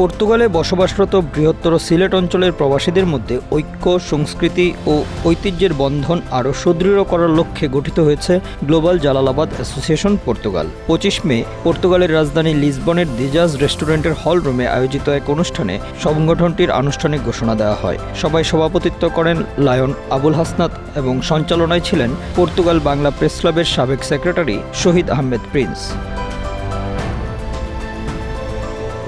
পর্তুগালে বসবাসরত বৃহত্তর সিলেট অঞ্চলের প্রবাসীদের মধ্যে ঐক্য, সংস্কৃতি ও ঐতিহ্যের বন্ধন আরও সুদৃঢ় করার লক্ষ্যে গঠিত হয়েছে গ্লোবাল জালালাবাদ অ্যাসোসিয়েশন পর্তুগাল। পঁচিশ মে পর্তুগালের রাজধানী লিসবনের দিজাজ রেস্টুরেন্টের হল রুমে আয়োজিত এক অনুষ্ঠানে সংগঠনটির আনুষ্ঠানিক ঘোষণা দেওয়া হয়। সবাই সভাপতিত্ব করেন লায়ন আবুল হাসনাত এবং সঞ্চালনায় ছিলেন পর্তুগাল বাংলা প্রেস ক্লাবের সাবেক সেক্রেটারি শহীদ আহমেদ প্রিন্স।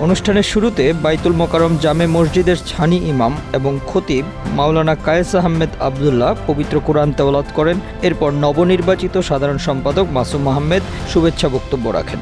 অনুষ্ঠানের শুরুতে বাইতুল মোকারম জামে মসজিদের ছানি ইমাম এবং খতিব মাওলানা কায়েস আহমেদ আবদুল্লাহ পবিত্র কোরআন তেওলাত করেন। এরপর নবনির্বাচিত সাধারণ সম্পাদক মাসুম আহমেদ শুভেচ্ছা বক্তব্য রাখেন।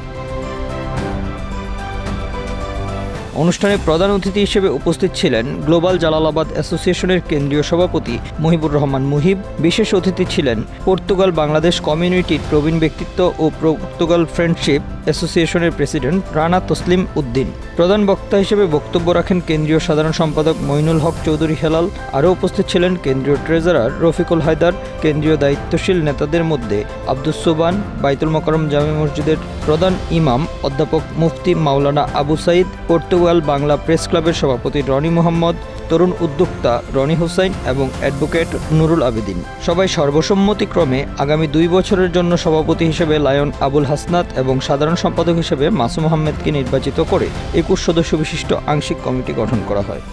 অনুষ্ঠানে প্রধান অতিথি হিসেবে উপস্থিত ছিলেন গ্লোবাল জালালাবাদ অ্যাসোসিয়েশনের কেন্দ্রীয় সভাপতি মহিবুর রহমান মুহিব। বিশেষ অতিথি ছিলেন পর্তুগাল বাংলাদেশ কমিউনিটির প্রবীণ ব্যক্তিত্ব ও পর্তুগাল ফ্রেন্ডশিপ অ্যাসোসিয়েশনের প্রেসিডেন্ট রানা তসলিম উদ্দিন। প্রধান বক্তা হিসেবে বক্তব্য রাখেন কেন্দ্রীয় সাধারণ সম্পাদক মইনুল হক চৌধুরী হেলাল। আরও উপস্থিত ছিলেন কেন্দ্রীয় ট্রেজারার রফিকুল হায়দার, কেন্দ্রীয় দায়িত্বশীল নেতাদের মধ্যে আব্দুস সোবান বাইতুল মোকারম জামে মসজিদের প্রধান ইমাম অধ্যাপক মুফতি মাওলানা আবু সাইদ, পর্তুগাল বাংলা প্রেস ক্লাবের সভাপতি রনি মোহাম্মদ, তরুণ উদ্যোক্তা রনি হোসাইন এবং অ্যাডভোকেট নুরুল আবেদিন। সবাই সর্বসম্মতিক্রমে আগামী দুই বছরের জন্য সভাপতি হিসেবে লায়ন আবুল হাসনাত এবং সাধারণ সম্পাদক হিসেবে মাসুম আহমেদকে নির্বাচিত করে একুশ সদস্য বিশিষ্ট আংশিক কমিটি গঠন করা হয়।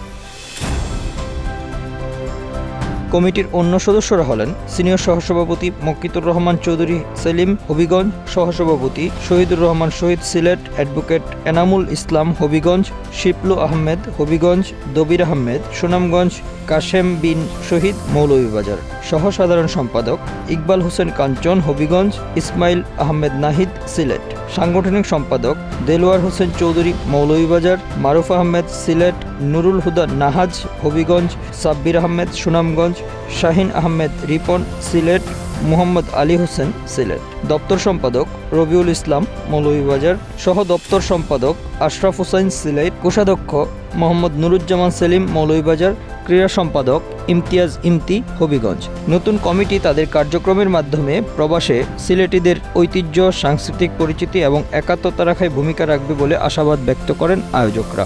কমিটির অন্য সদস্যরা হলেন সিনিয়র সহসভাপতি মক্কিতুর রহমান চৌধুরী সেলিম হবিগঞ্জ, সহসভাপতি শহীদুর রহমান শহীদ সিলেট, অ্যাডভোকেট এনামুল ইসলাম হবিগঞ্জ, শিপলু আহমেদ হবিগঞ্জ, দবির আহমেদ, সুনামগঞ্জ, কাশেম বিন শহীদ মৌলভীবাজার। সহ সাধারণ সম্পাদক ইকবাল হোসেন কাঞ্চন হবিগঞ্জ, ইসমাইল আহমেদ নাহিদ সিলেট। সাংগঠনিক সম্পাদক দেলোয়ার হোসেন চৌধুরী মৌলভীবাজার, মারুফ আহমেদ সিলেট নুরুল হুদা নাহাজ, হবিগঞ্জ, সাব্বির আহমেদ, সুনামগঞ্জ, শাহিন আহমেদ, রিপন, সিলেট, মোহাম্মদ আলী হোসেন, সিলেট। দপ্তর সম্পাদক রবিউল ইসলাম, মৌলভীবাজার। সহ দপ্তর সম্পাদক আশরাফ হোসেন, সিলেট। কোষাধ্যক্ষ মোহাম্মদ নুরুজ্জামান সেলিম, মৌলভীবাজার। ক্রীড়া সম্পাদক ইমতিয়াজ ইমতি, হবিগঞ্জ। নতুন কমিটি তাদের কার্যক্রমের মাধ্যমে প্রবাসে সিলেটিদের ঐতিহ্য, সাংস্কৃতিক পরিচিতি এবং একাত্মতা রাখায় ভূমিকা রাখবে বলে আশাবাদ ব্যক্ত করেন আয়োজকরা।